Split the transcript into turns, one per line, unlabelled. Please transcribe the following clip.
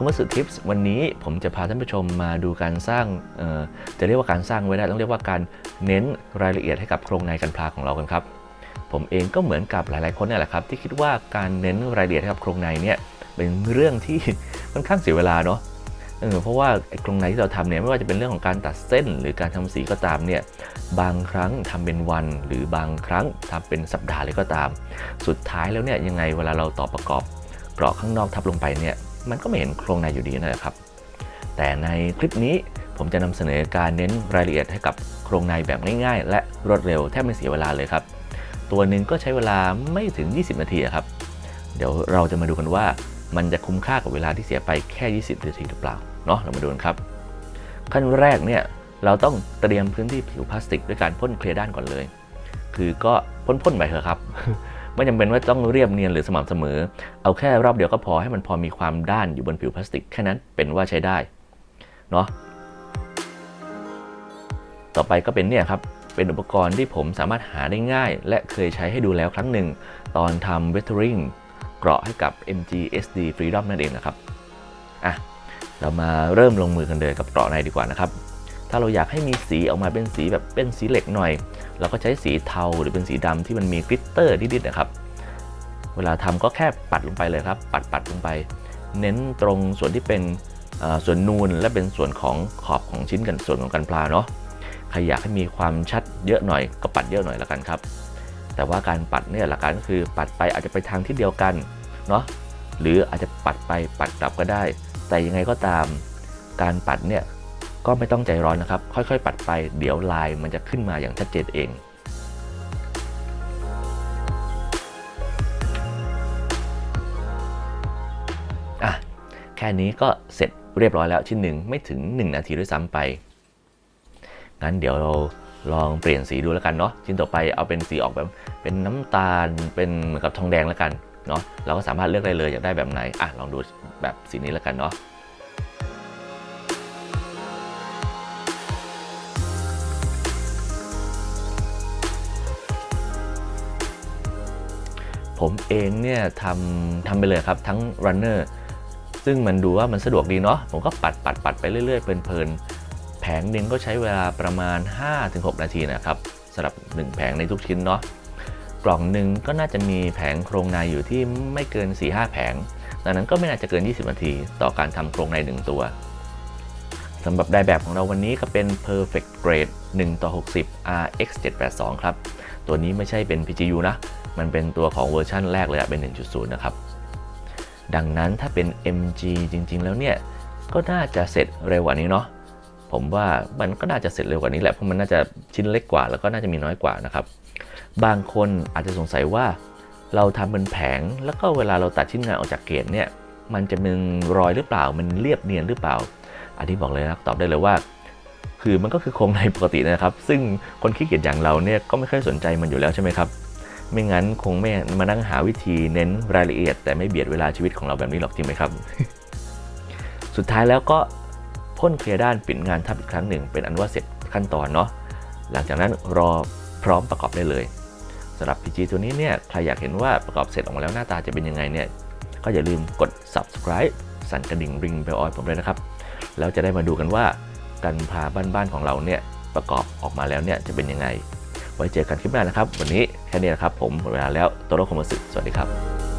คำว่าสุดทิปส์วันนี้ผมจะพาท่านผู้ชมมาดูการสร้างจะเรียกว่าการสร้างไว้ได้ต้องเรียกว่าการเน้นรายละเอียดให้กับโครงในกันพลาของเรากันครับ ผมเองก็เหมือนกับหลายๆคนนี่แหละครับ ที่คิดว่าการเน้นรายละเอียดให้กับโครงในเนี่ยเป็นเรื่องที่ค่อนข้างเสียเวลาเนาะเออเพราะว่าไอ้โครงในที่เราทำเนี่ยไม่ว่าจะเป็นเรื่องของการตัดเส้น หรือการทำสีก็ตามเนี่ยบางครั้งทำเป็นวัน หรือบางครั้งทำเป็นสัปดาห์เลยก็ตาม สุดท้ายแล้วเนี่ยยังไงเวลาเราต่อประกอบเกราะข้างนอกทับลงไปเนี่ย มันก็ไม่เห็นโครงในอยู่ดีนั่นแหละครับ แต่ในคลิปนี้ผมจะนำเสนอการเน้นรายละเอียดให้กับโครงในแบบง่ายๆ และรวดเร็วแทบไม่เสียเวลาเลยครับ ตัวหนึ่งก็ใช้เวลาไม่ถึง 20 นาทีครับ เดี๋ยวเราจะมาดูกันว่ามันจะคุ้มค่ากับเวลาที่เสียไปแค่ 20 นาทีหรือเปล่าเนาะเรามาดูกันครับ ขั้นแรกเนี่ยเราต้องเตรียมพื้นที่ผิวพลาสติกด้วยการพ่นเคลียร์ด้านก่อนเลย คือก็พ่นๆไปเถอะครับ ไม่จำเป็นว่าต้องเรียบเนียนหรือสม่ำเสมอ เอาแค่รอบเดียวก็พอให้มันพอมีความด้านอยู่บนผิวพลาสติกแค่นั้นเป็นว่าใช้ได้เนาะต่อไปก็เป็นเนี่ยครับเป็นอุปกรณ์ที่ผมสามารถหาได้ง่าย และเคยใช้ให้ดูแล้วครั้งหนึ่ง ตอนทำ weathering เกราะให้กับ MG SD Freedom นั่นเองนะครับอะเรามาเริ่มลงมือกันเลยกับเกราะในดีกว่านะครับ ถ้าเราอยากให้มีสีออกมาเป็นสีแบบเป็นสีเหล็กหน่อย เราก็ใช้สีเทาหรือเป็นสีดำที่มันมีกริตเตอร์นิดๆนะครับเวลาทำก็แค่ปัดลงไปเลยครับ ปัดปัดลงไป เน้นตรงส่วนที่เป็นส่วนนูนและเป็นส่วนของขอบของชิ้นกันส่วนของกันปลาเนาะใครอยากให้มีความชัดเยอะหน่อยก็ปัดเยอะหน่อยละกันครับแต่ว่าการปัดเนี่ยหลักการก็คือปัดไปอาจจะไปทางที่เดียวกันเนาะหรืออาจจะปัดไปปัดกลับก็ได้ แต่ยังไงก็ตามการปัดเนี่ย ก็ไม่ต้องใจร้อนนะครับ ค่อยๆ ปัดไป เดี๋ยวลายมันจะขึ้นมาอย่างชัดเจนเองอะแค่นี้ก็เสร็จเรียบร้อยแล้วชิ้นหนึ่งไม่ถึง 1 นาทีด้วยซ้ำไป งั้นเดี๋ยวเราลองเปลี่ยนสีดูแล้วกันเนาะชิ้นต่อไปเอาเป็นสีออกแบบเป็นน้ำตาลเป็นเหมือนกับทองแดงแล้วกันเนาะเราก็สามารถเลือกได้เลยอยากได้แบบไหนอะลองดูแบบสีนี้แล้วกันเนาะ ผมเองเนี่ยทำทำไปเลยครับทั้ง runner ซึ่งมันดูว่ามันสะดวกดีเนาะผมก็ปัดปัดปัดไปเรื่อยๆเพลินๆแผงหนึ่งก็ใช้เวลาประมาณ 5-6 นาทีนะครับสำหรับ 1 แผงในทุกชิ้นเนาะกล่องหนึ่งก็น่าจะมีแผงโครงในอยู่ที่ไม่เกิน 4-5 แผงดังนั้นก็ไม่น่าจะเกิน 20 นาที ต่อการทำโครงใน 1 ตัวสำหรับไดแบบของเราวันนี้ก็เป็น Perfect Grade 1 ต่อ 60 RX 782 ครับ ตัวนี้ไม่ใช่เป็น PGU นะ มันเป็นตัวของเวอร์ชั่นแรกเลยอะเป็น 1.0 นะครับ ดังนั้นถ้าเป็น MG จริง ๆ แล้วเนี่ย ก็น่าจะเสร็จเร็วกว่านี้เนาะ ผมว่ามันก็น่าจะเสร็จเร็วกว่านี้แหละ เพราะมันน่าจะชิ้นเล็กกว่า แล้วก็น่าจะมีน้อยกว่านะครับ บางคนอาจจะสงสัยว่าเราทำเป็นแผง แล้วก็เวลาเราตัดชิ้นงานออกจากเกจเนี่ย มันจะเป็นรอยหรือเปล่า มันเรียบเนียนหรือเปล่า อันนี้บอกเลยนะตอบได้เลยว่า คือมันก็คือโครงในปกตินะครับ ซึ่งคนขี้เกียจอย่างเราเนี่ยก็ไม่ค่อยสนใจมันอยู่แล้วใช่ไหมครับ ไม่งั้นคงไม่มานั่งหาวิธีเน้นรายละเอียด แต่ไม่เบียดเวลาชีวิตของเราแบบนี้หรอกจริงไหมครับ สุดท้ายแล้วก็พ่นเคลียร์ด้านปิดงานทับอีกครั้งหนึ่ง เป็นอันว่าเสร็จขั้นตอนเนาะหลังจากนั้นรอพร้อมประกอบได้เลยสำหรับ PG ตัวนี้เนี่ยใครอยากเห็นว่าประกอบเสร็จออกมาแล้วหน้าตาจะเป็นยังไงเนี่ยก็อย่าลืมกด subscribe สั่นกระดิ่งริงเบลออยผมเลยนะครับ แล้วจะได้มาดูกันว่า กันพาบ้านๆของเราเนี่ยประกอบออกมาแล้วเนี่ยจะเป็นยังไง ไว้เจอกันคลิปหน้านะครับ วันนี้แค่นี้นะครับผมหมดเวลาแล้วโตโร่คอมเมอร์สสวัสดีครับ